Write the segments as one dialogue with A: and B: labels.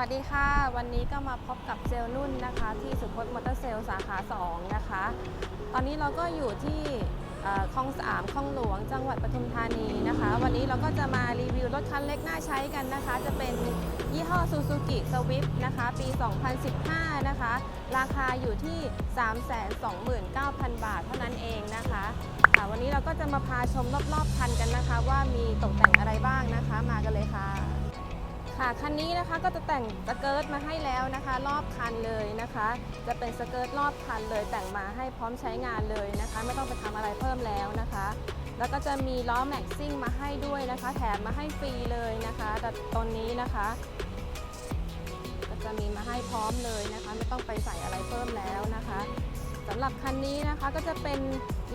A: วัสดีค่ะ วันนี้ก็มาพบกับเซลล์นุ่นนะคะ ที่สุพจน์มอเตอร์เซลล์สาขา 2 นะคะ ตอนนี้เราก็อยู่ที่คลองสามคลองหลวงจังหวัดปทุมธานีนะคะ วันนี้เราก็จะมารีวิวรถคันเล็กน่าใช้กันนะคะ จะเป็นยี่ห้อ Suzuki Swift นะคะ ปี 2015 นะคะ ราคาอยู่ที่ 329,000 บาทเท่านั้นเองนะคะค่ะวันนี้เราก็จะมาพาชมรอบๆคันกันนะคะ ว่ามีตกแต่งอะไรบ้างนะคะ มากันเลยค่ะ ค่ะคันนี้นะคะก็จะแต่งสเกิร์ตมาให้แล้วนะคะ รอบคันเลยนะคะ จะเป็นสเกิร์ตรอบคันเลย แต่งมาให้พร้อมใช้งานเลยนะคะ ไม่ต้องไปทำอะไรเพิ่มแล้วนะคะ แล้วก็จะมีล้อแม็กซิ่งมาให้ด้วยนะคะ แถมมาให้ฟรีเลยนะคะแต่ตอนนี้นะคะ ก็จะมีมาให้พร้อมเลยนะคะ ไม่ต้องไปใส่อะไรเพิ่มแล้วนะคะสำหรับคันนี้นะคะก็จะเป็น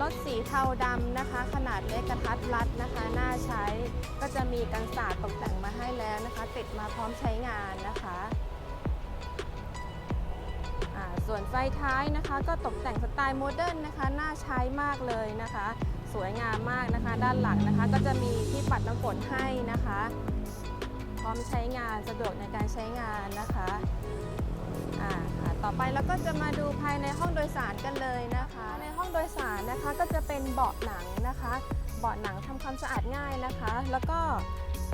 A: รถสีเทาดำนะคะ ขนาดเล็กกระทัดรัดนะคะ มีกันศาสตร์ตกแต่งมาให้แล้วนะคะ ติดมาพร้อมใช้งานนะคะส่วนไฟท้ายนะคะ ก็ตกแต่งสไตล์โมเดิร์นนะคะ น่าใช้มากเลยนะคะ สวยงามมากนะคะ ด้านหลังนะคะ ก็จะมีที่ปัดน้ำฝนให้นะคะ พร้อมใช้งานสะดวกในการใช้งานนะคะอ่าค่ะต่อไปเราก็จะมาดูภายในห้องโดยสารกันเลยนะคะ ในห้องโดยสารนะคะก็จะเป็นเบาะหนังนะคะ เบาะหนังทำความสะอาดง่ายนะคะ แล้วก็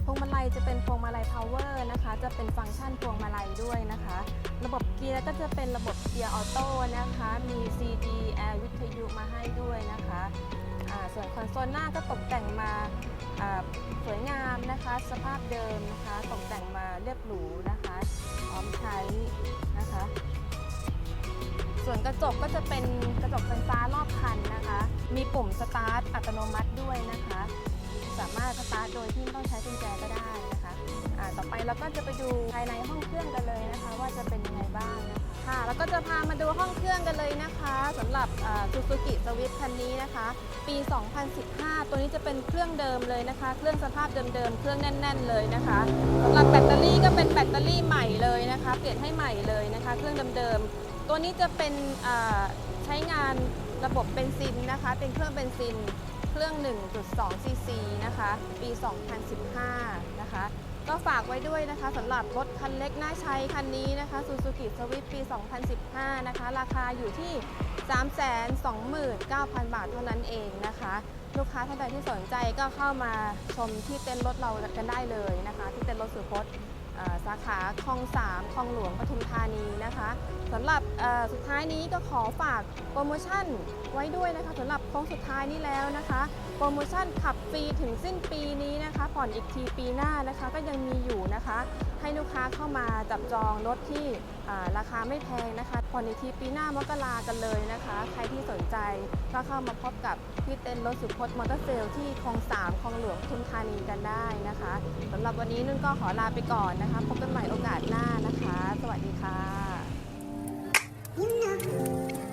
A: พวงมาลัยจะเป็นพวงมาลัย power นะคะ จะเป็นฟังก์ชันพวงมาลัยด้วยนะคะ ระบบเกียร์ก็จะเป็นระบบเกียร์ออโต้นะคะ มี CD แอร์วิทยุมาให้ด้วยนะคะอ่าส่วนคอนโซลหน้าก็ตกแต่งมาสวยงามนะคะ สภาพเดิมนะคะ ตกแต่งมาเรียบหรูนะคะพร้อมใช้นะคะ ส่วนกระจกก็จะเป็นกระจกไฟฟ้ารอบคันนะคะ มีปุ่มสตาร์ทอัตโนมัติด้วยนะคะ สามารถสตาร์ทโดยที่ไม่ต้องใช้กุญแจก็ได้นะคะอ่าต่อไปเราก็จะไปดูภายในห้องเครื่องกันเลยนะคะ ว่าจะเป็นยังไงบ้างนะคะค่ะแล้วก็จะพามาดูห้องเครื่องกันเลยนะคะสำหรับซูซูกิสวิฟคันนี้นะคะ ปี 2015 ตัวนี้จะเป็นเครื่องเดิมเลยนะคะ เครื่องสภาพเดิมๆ เครื่องแน่น ๆ เลยนะคะสำหรับแบตเตอรี่ก็เป็นแบตเตอรี่ใหม่เลยนะคะ เปลี่ยนให้ใหม่เลยนะคะ เครื่องเดิมๆ ตัวนี้จะเป็นใช้งานระบบเบนซินนะคะ เป็นเครื่องเบนซินเครื่อง 1.2 ซีซีนะคะ ปี 2015 นะคะ ก็ฝากไว้ด้วยนะคะสำหรับรถคันเล็กน่าใช้คันนี้นะคะ Suzuki Swift ปี 2015 นะคะ ราคาอยู่ที่ 329,000 บาทเท่านั้นเองนะคะ ลูกค้าท่านใดที่สนใจก็เข้ามาชมที่เต็นท์รถเรากันได้เลยนะคะ ที่เต็นท์รถสุพจน์สาขาคลองสามคลองหลวงปทุมธานีนะคะสำหรับ สุดท้ายนี้ก็ขอฝากโปรโมชั่นไว้ด้วยนะคะสำหรับโค้งสุดท้ายนี้แล้วนะคะ โปรโมชั่นขับฟรีถึงสิ้นปีนี้นะคะผ่อนอีกทีปีหน้านะคะก็ยังมีอยู่นะคะ ให้ลูกค้าเข้ามาจับจองรถที่ราคาไม่แพงนะคะผ่อนอีกทีปีหน้ามกรากันเลยนะคะ ใครที่สนใจก็เข้ามาพบกับที่เต็นท์รถสุพจน์มอเตอร์เซลที่คลองสามคลองหลวงทุมธานีกันได้นะคะสำหรับวันนี้นุ่นก็ขอลาไปก่อนนะคะ พบกันใหม่โอกาสหน้านะคะ สวัสดีค่ะ
B: 안녕.